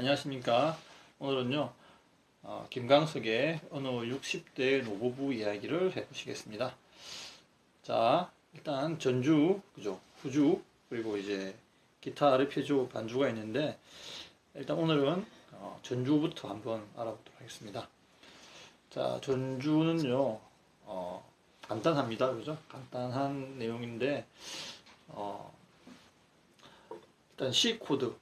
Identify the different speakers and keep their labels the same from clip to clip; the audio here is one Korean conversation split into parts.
Speaker 1: 예, 안녕하십니까. 오늘은요, 어, 김강석의 어느 60대 노부부 이야기를 해 보시겠습니다. 자, 일단 전주, 그죠? 후주, 그리고 이제 기타 아르페지오 반주가 있는데, 일단 오늘은 어, 전주부터 한번 알아보도록 하겠습니다. 자, 전주는요, 어, 간단합니다. 그죠? 간단한 내용인데, 어, 일단 C 코드,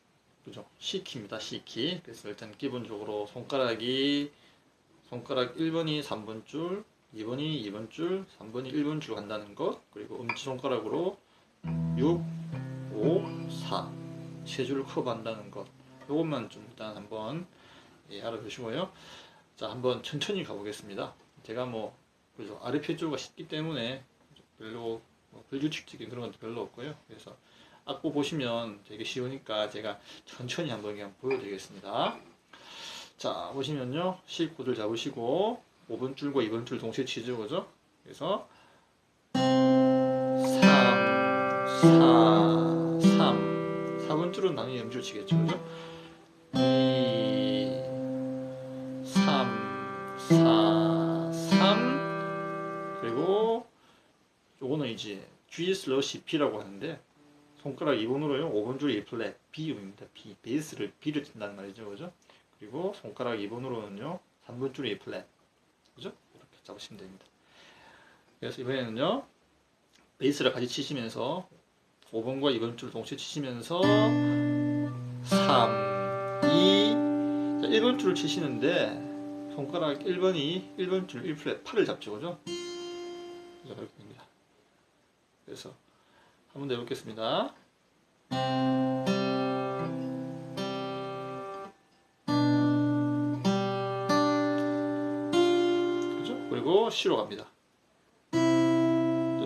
Speaker 1: 그죠? C키입니다. C키. 그래서 일단 기본적으로 손가락이 손가락 1번이 3번 줄, 2번이 2번 줄, 3번이 1번 줄 간다는 것, 그리고 엄지 손가락으로 6, 5, 4, 세 줄을 커버한다는 것. 요것만 좀 일단 한번 예, 알아두시고요. 자, 한번 천천히 가보겠습니다. 제가 뭐 그죠? 아르페지오가 쉽기 때문에 별로 뭐 불규칙적인 그런 것도 별로 없고요. 그래서 악보 보시면 되게 쉬우니까 제가 천천히 한번 그냥 보여드리겠습니다. 자, 보시면요. C 코드를 잡으시고 5번 줄과 2번 줄 동시에 치죠. 그죠? 그래서 3, 4, 3 4번 줄은 당연히 음줄 치겠죠. 그죠? 2, 3, 4, 3 그리고 요거는 이제 G 슬러시 P라고 하는데 손가락 2번으로요. 5번 줄 E 플랫 B음입니다. B 베이스를 B를 친다는 말이죠. 그죠? 그리고 손가락 2번으로는요. 3번 줄 E 플랫 그죠? 이렇게 잡으시면 됩니다. 그래서 이번에는요. 베이스를 같이 치시면서 5번과 2번 줄 동시에 치시면서 3 2 자, 1번 줄을 치시는데 손가락 1번이 1번 줄 1플랫 8을 잡죠. 그죠? 그렇게 됩니다. 그래서 한번더 해보겠습니다. 그죠? 그리고 C로 갑니다.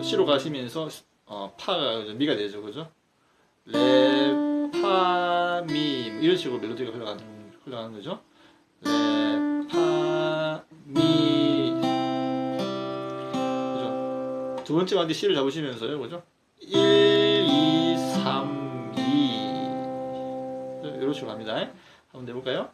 Speaker 1: C로 가시면서 어, 파가 미가 되죠, 그죠? 레, 파, 미 이런 식으로 멜로디가 흘러가는 흘러가는 거죠. 레, 파, 미 그죠? 두 번째 마디 C를 잡으시면서요, 그죠? 1, 2, 3, 2 이런 식으로 갑니다. 한번 내볼까요?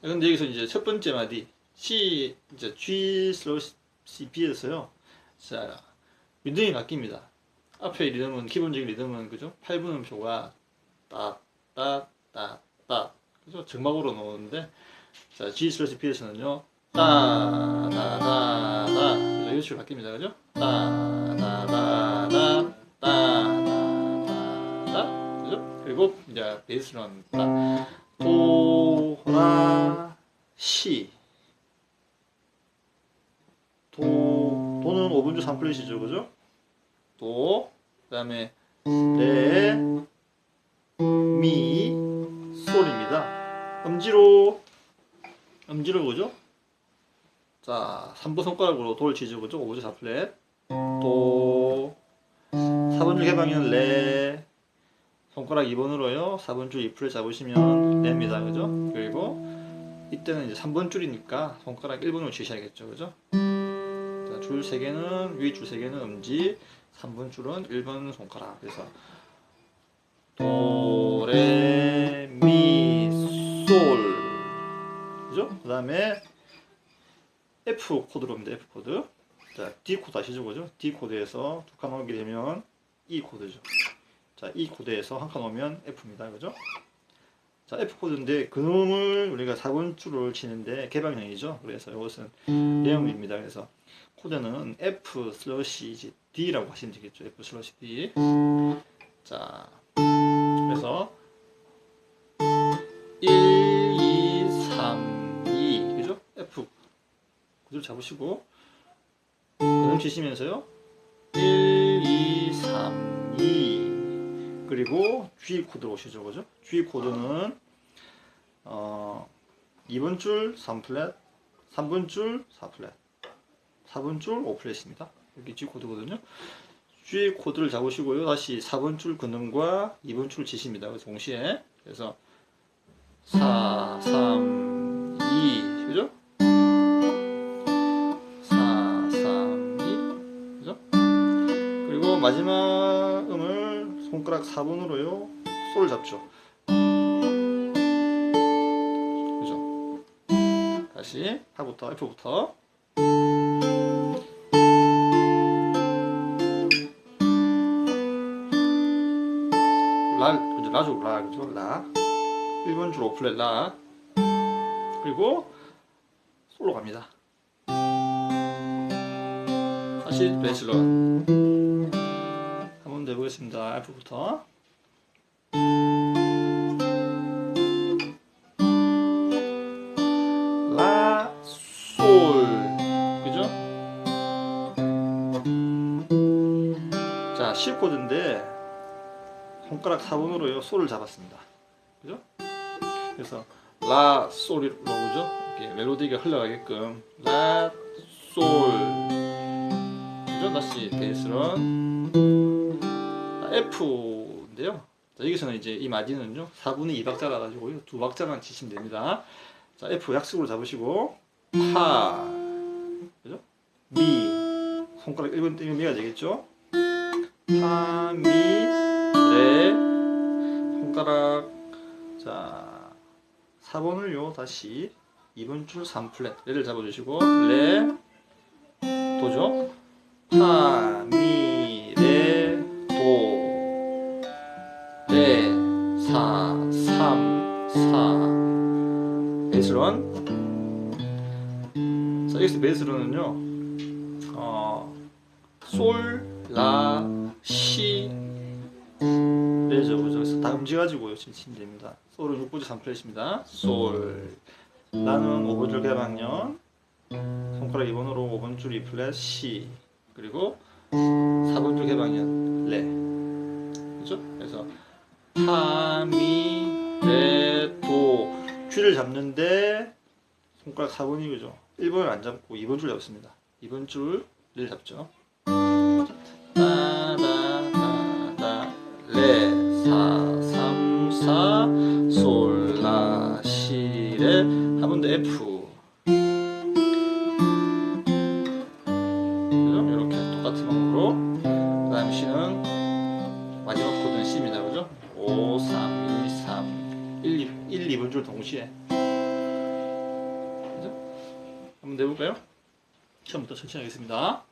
Speaker 1: 근데 여기서 이제 첫 번째 마디 C 이제 G 슬로 C B에서요. 자 리듬이 바뀝니다. 앞에 리듬은 기본적인 리듬은 그죠? 8분 음표가 따 따 따 따 그죠? 정막으로 나오는데 자 G 슬러시 B에서는요 따다다다 이런 식으로 바뀝니다. 그죠? 따다다다 따다다다 그죠? 그리고 이제 베이스는 따 도 라 시 도, 도는 5분주 3플랫이죠 그죠? 도, 그 다음에 레, 미, 솔입니다 엄지로 엄지로 그죠? 자 3번 손가락으로 도를 치죠 그죠? 5분주 4플랫 도 4분주 개방은 레 손가락 2번으로요. 4번 줄 2풀을 잡으시면 됩니다. 그죠? 그리고 이때는 이제 3번 줄이니까 손가락 1번으로 치셔야겠죠. 그죠? 자, 줄 3개는 위 줄 3개는 엄지, 3번 줄은 1번 손가락. 그래서 도, 레, 미, 솔. 그죠? 그 다음에 F 코드로 합니다. F 코드. 자, D 코드 아시죠? 그죠? D 코드에서 두 칸 오게 되면 E 코드죠. 자, 이 코드에서 한 칸 오면 F입니다. 그죠? 자, F 코드인데 그놈을 우리가 4번 줄을 치는데 개방형이죠. 그래서 이것은 내용입니다. 그래서 코드는 F 슬러시 D라고 하시면 되겠죠. F 슬러시 D. 자, 그래서 1, 2, 3, 2. 그죠? F 구조를 잡으시고 그놈 치시면서요. 1, 2, 3, 2. 그리고 G 코드로 오시죠, 그죠? G 코드는 어 2번 줄 3플랫, 3번 줄 4플랫, 4번 줄 5플랫입니다. 여기 G 코드거든요. G 코드를 잡으시고요. 다시 4번 줄 근음과 2번 줄 지십니다. 동시에. 그래서 4, 3, 2. 그죠? 4, 3, 2. 그죠? 그리고 마지막 음을 손가락 4번으로요. 솔 잡죠. 그죠? 다시 하부터 F부터. 라. 그죠 라죠 라 그죠 라 1번 줄 5플랫 라 그리고 솔로 갑니다. 다시 베이스로. 한번 내보겠습니다. F부터 손가락 4번으로요 솔을 잡았습니다 그죠? 그래서 라, 솔이로 그죠? 이렇게 멜로디가 흘러가게끔 라, 솔 그죠? 다시 베이스런 F인데요 자, 여기서는 이제 이 마디는요 4분의 2박자라 가지고요 두 박자만 치시면 됩니다 자 F 약속으로 잡으시고 파 그죠? 미 손가락 1번 떼면 미가 되겠죠? 파, 미, 레 손가락. 자 4번을요 다시. 2번 줄 3플랫. 레를 잡아주시고 레 도죠? 파, 미, 레, 도. 레, 사, 삼, 사. 베이스런 자 여기서 베이스런은요 어, 솔, 라, 시 6부지 가지고 요친 침대입니다. 솔은 6부지 3플랫입니다. 솔. 음. 나는 5번줄 개방년. 손가락 2번으로 5번줄 2플랫 C. 그리고 4번줄 개방년 레. 그죠? 그래서 파, 미, 레, 도. 쥐를 잡는데 손가락 4번이 그죠? 1번을 안 잡고 2번 줄 잡습니다. 2번 줄을 잡죠. C는 마지막 코드는 C입니다 그죠? 5, 3, 2, 3 1, 2, 1, 2번 줄 동시에 그죠? 한번 내볼까요? 처음부터 천천히 하겠습니다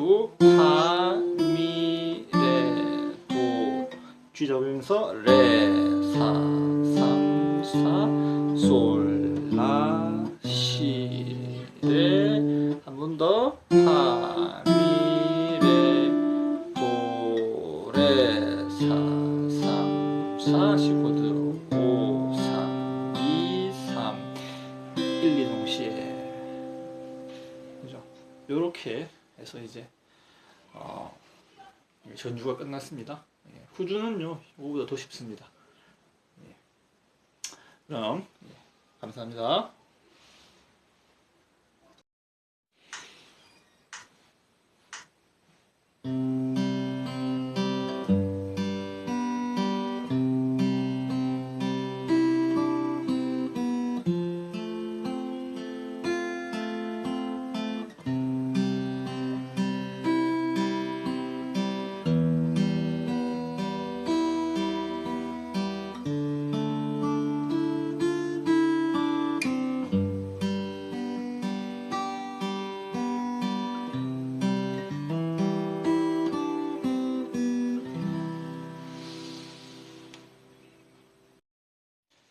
Speaker 1: F, 파, 미, 레, 도, G 잡으면서 레, 그럼, 예, 감사합니다.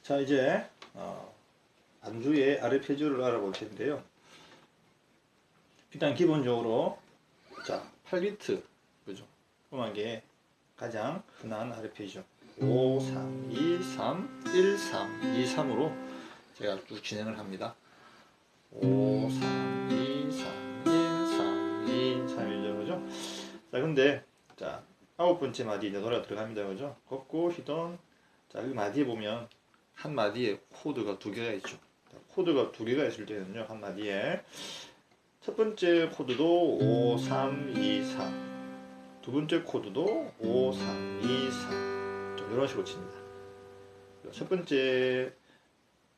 Speaker 1: 자 이제 어, 안주의 아르페지오를 알아볼 텐데요. 일단 기본적으로 자 8비트 그죠? 음악의 가장 흔한 아르페지오 5, 3, 2, 3, 1, 3, 2, 3으로 제가 쭉 진행을 합니다. 5, 3, 2, 3, 1, 3, 근데 자 아홉 번째 마디 이제 노래가 들어갑니다, 그죠? 걷고 휘던 자, 이 마디에 보면 한 마디에 코드가 두 개가 있죠. 자, 코드가 두 개가 있을 때는요, 한 마디에 첫 번째 코드도 5, 3, 2, 3. 두 번째 코드도 5, 3, 2, 3. 좀 이런 식으로 칩니다. 첫 번째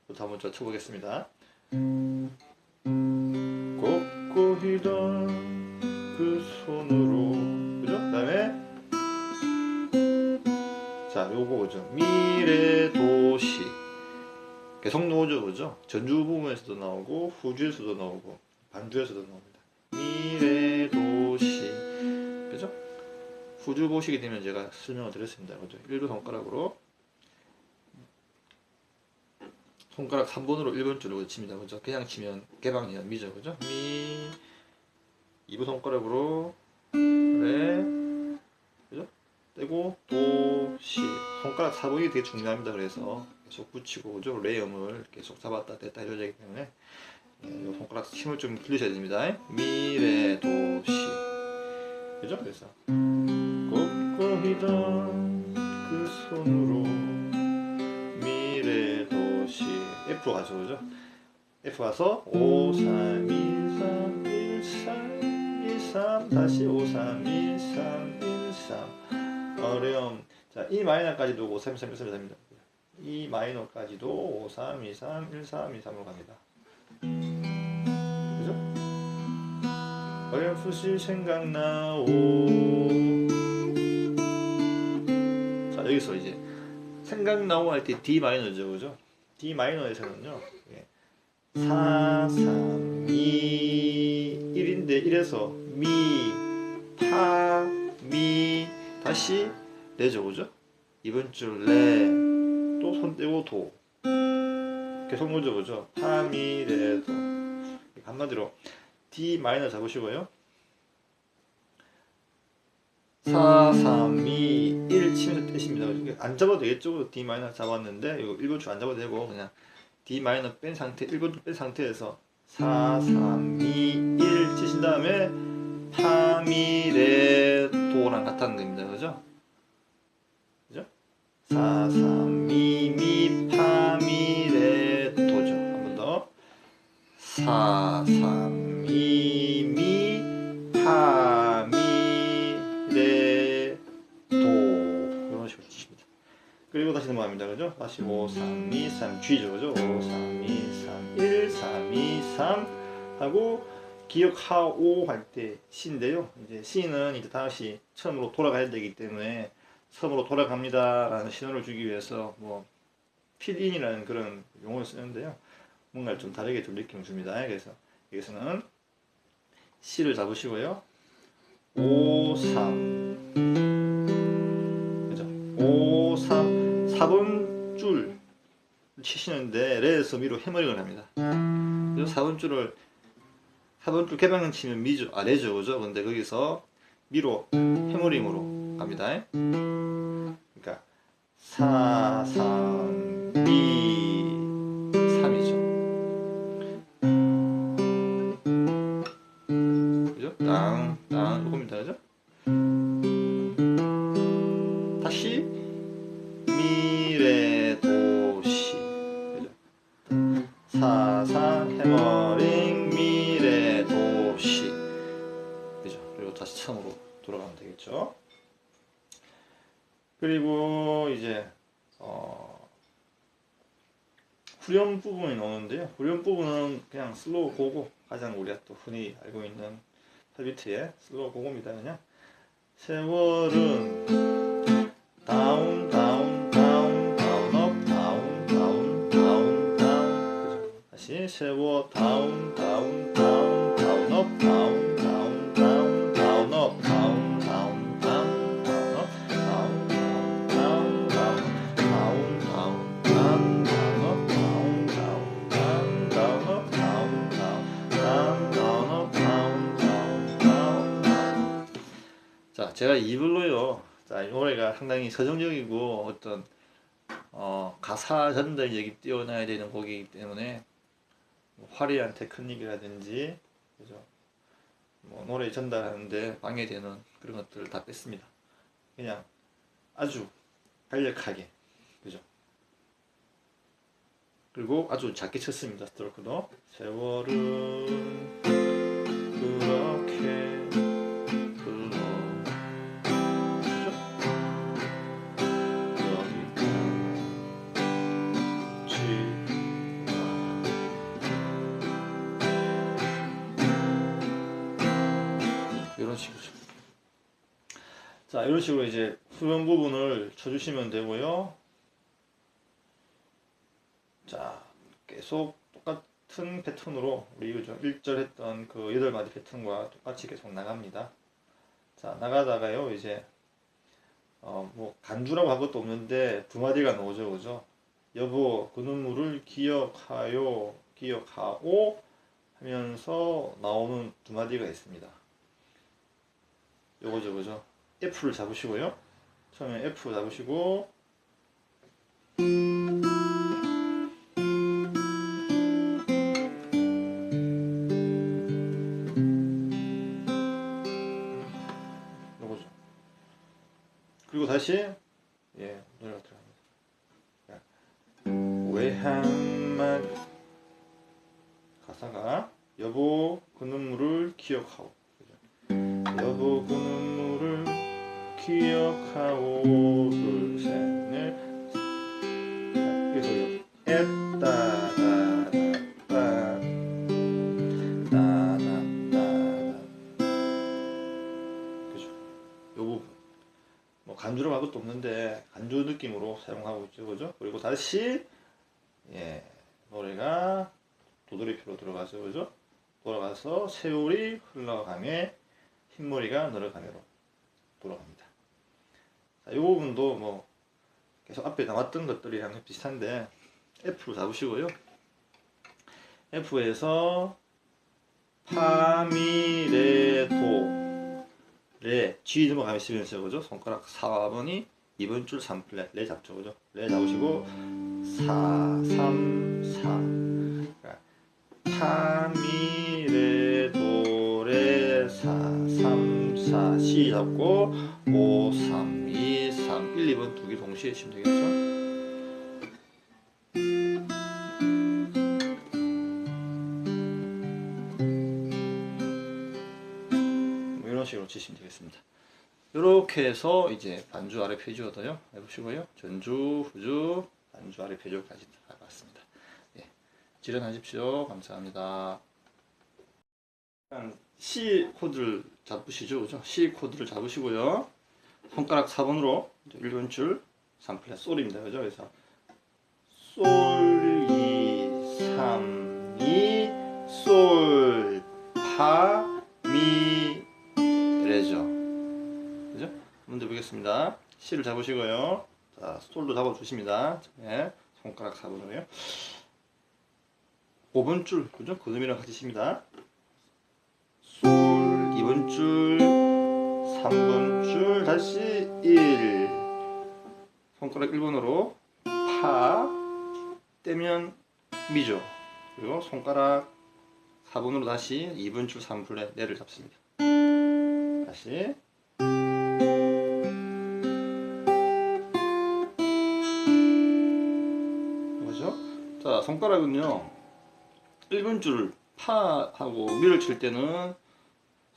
Speaker 1: 부터 한번 저 쳐보겠습니다. 걷고 휘던 그 손으로 요거 보죠 미래 도시 나오죠 그죠? 전주 부분에서도 나오고 후주에서도 나오고 반주에서도 나옵니다 미래 도시 그죠? 후주 보시게 되면 제가 설명을 드렸습니다 그죠? 1번 손가락으로 손가락 3번으로 1번 줄을 칩니다. 그죠? 그냥 치면 개방이야. 미죠. 그죠? 미 2번 손가락으로 그래? 떼고 도 시 손가락 4번이 되게 중요합니다. 그래서 계속 붙이고 그죠? 레음을 계속 잡았다 댔다 이러야 되기 때문에 네, 요 손가락 힘을 좀 길리셔야 됩니다. 미래 도시 그죠? 그래서 곱고히던 그 손으로 미래 도시 F로 가죠 그죠? F 가서 5 3 2 3 1 3 2 3 다시 5 3 2 3 1 3 어려움 자 E 마이너까지도 5 3 2 3 1 3이 됩니다 E 마이너까지도 5 3 2 3 1 3 2 3으로 갑니다. 그죠? 어렴풋이 생각나오. 자 여기서 이제 생각나오 할 때 D 마이너죠 그죠? D 마이너에서는요 4, 3, 2, 1인데 1에서 미, 파, 미 다시 레죠 그죠? 이번 줄 레, 또 손 떼고 도 계속 노죠 그죠? 파, 미, 레, 도 한마디로 D 마이너 잡으시고요 4, 3, 2, 1 치면서 떼십니다. 안 잡아도 되겠죠? D 마이너 잡았는데 이거 1번 줄 안 잡아도 되고 그냥 D 마이너 뺀 상태 1번 줄 뺀 상태에서 4, 3, 2, 1 치신 다음에 파, 미, 레, 도 랑 같다는 겁니다. 그죠? 그죠? 4, 3, 미, 미, 파, 미, 레, 도죠. 한 번 더. 4, 3, 미, 미, 파, 미, 레, 도. 이런 식으로 치십니다. 그리고 다시 넘어갑니다. 그죠? 다시 5, 3, 2, 3, G죠. 그죠? 5, 3, 2, 3, 1, 3, 2, 3 하고 기억하오 할때 C인데요. 이제 C는 이제 다시 처음으로 돌아가야 되기 때문에 처음으로 돌아갑니다라는 신호를 주기 위해서 뭐 필인이라는 그런 용어를 쓰는데요. 뭔가 좀 다르게 좀 느낌을 줍니다. 그래서 여기서는 C를 잡으시고요. 5, 3 그죠? 5, 3 4번 줄 치시는데 레에서 미로 해머링을 합니다. 그래서 4번 줄을 4번 줄 개방을 치면 미죠, 아 레죠, 그죠? 근데 거기서 미로 해머링으로 갑니다. 그러니까 4, 3, 2, 3이죠. 그죠? 땅, 땅, 요겁니다, 그죠? 슬로우 고고 가장 우리가 또 흔히 알고 있는 8비트의 슬로우 고고입니다. 그냥 세월은 다운 다운 다운 다운 업 다운 다운 다운 다운 그죠? 다시 세워 다운 다운 다운 다운 업 다운 제가 이불로요 자, 이 노래가 상당히 서정적이고 어떤 어, 가사 전달력이 뛰어나야 되는 곡이기 때문에 뭐 화려한 테크닉이라든지 그죠? 뭐 노래 전달하는데 방해되는 그런 것들을 다 뺐습니다. 그냥 아주 간략하게 그죠? 그리고 아주 작게 쳤습니다. 스트로크도 세월은 자, 이런 식으로 이제 후면 부분을 쳐주시면 되고요. 자, 계속 똑같은 패턴으로 우리 그죠? 1절 했던 그 8마디 패턴과 똑같이 계속 나갑니다. 자, 나가다가요, 이제, 어, 뭐, 간주라고 할 것도 없는데, 두 마디가 나오죠, 그죠? 여보, 그 눈물을 기억하요, 기억하오 하면서 나오는 두 마디가 있습니다. 요거죠, 그죠? F를 잡으시고요. 처음에 F 잡으시고, 요거죠. 그리고 다시, 예, 노래가 들어갑니다. 왜 한마디 가사가 여보 그 눈물을 기억하오 그죠? 여보 그 눈물을 그죠? 요 부분 뭐 간주로 할 것도 없는데 간주 느낌으로 사용하고 있죠 그죠? 그리고 다시 예 노래가 도돌이표로 들어가죠 그죠? 돌아가서 세월이 흘러가며 흰머리가 늘어가며로 돌아갑니다. 자, 이 부분도 뭐 계속 앞에 나왔던 것들이랑 비슷한데 F로 잡으시고요. F에서 파미레도 레 G 넘어가면 쓰면서 그죠? 손가락 4번이 2번 줄 3플랫 레 잡죠 그죠? 레 잡으시고 4 3 4 파미레도 레 4 3 4 C 잡고 5 3 2 3 1 2번 두 개 동시에 치면 되겠죠? 뭐 이런 식으로 치시면 되겠습니다. 이렇게 해서 이제 반주 아래 페이지로도요 해보시고요 전주 후주 반주 아래 페이지까지 나갔습니다. 예, 지련하십시오. 감사합니다. 일단 C 코드를 잡으시죠, 그죠? C 코드를 잡으시고요. 손가락 4번으로 1번 줄 3플랫 솔입니다, 그죠? 그래서 솔, 2, 3, 2, 솔, 파, 미, 레죠. 그죠? 더 보겠습니다. C를 잡으시고요. 자, 솔도 잡아주십니다. 네, 손가락 4번으로요. 5번 줄, 그죠? 그음이랑 같이 칩니다. 솔, 2번 줄, 3번 줄, 다시 1. 손가락 1번으로 파, 떼면 미죠. 그리고 손가락 4번으로 다시 2번 줄 3플랫 내를 잡습니다. 다시 뭐죠? 자, 손가락은요. 1번 줄 파하고 미를 칠 때는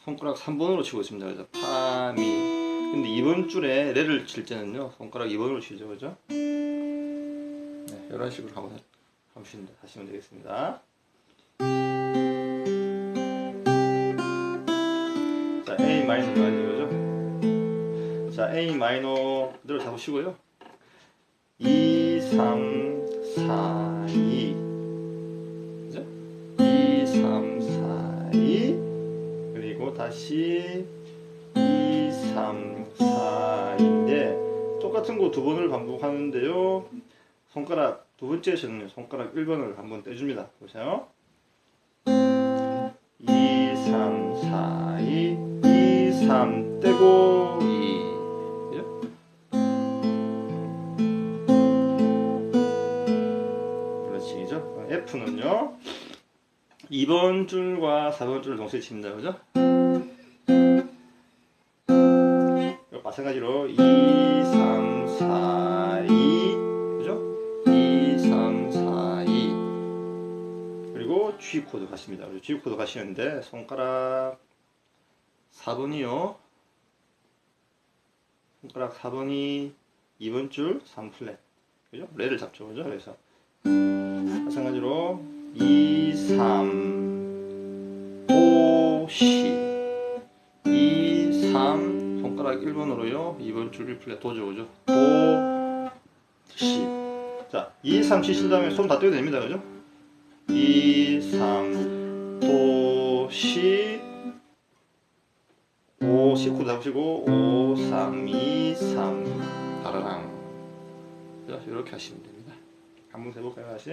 Speaker 1: 손가락 3번으로 치고 있습니다. 그죠? 파, 미. 근데 2번 줄에 레를 칠 때는요. 손가락 2번으로 치죠. 그죠? 네, 이런 식으로 한번 하시면, 하시면 되겠습니다. 자, A 마이너 가야죠. 그죠? 자, A 마이너 그대로 잡으시고요. 2, 3, 4, 2. 그죠? 2, 3, 4, 2. 그리고 다시 2, 3, 4인데 똑같은 거 두 번을 반복하는데요. 손가락 두 번째 저는요. 손가락 1번을 한번 떼줍니다. 보세요. 2, 3, 4, 2, 2, 3 떼고 2. 그죠? 그렇지, 그죠? F는요. 2번 줄과 4번 줄을 동시에 칩니다. 그죠? 마찬가지로 2, G 코드 가십니다. 그리고 G 코드 가시는데 손가락 4번이요. 손가락 4번이 2번 줄 3플랫 그죠? 레를 잡죠. 그죠? 그래서 마찬가지로 2, 3, 5, C 2, 3 손가락 1번으로요 2번 줄 1플랫 도죠 그죠? 도, C 자 2, 3 치신 다음에 손 다 떼도 됩니다 그죠? 2, 3, 도, C 5, C 코드 잡으시고 5, 3, 2, 3 따라랑. 자, 이렇게 하시면 됩니다. 한번 해볼까요 다시?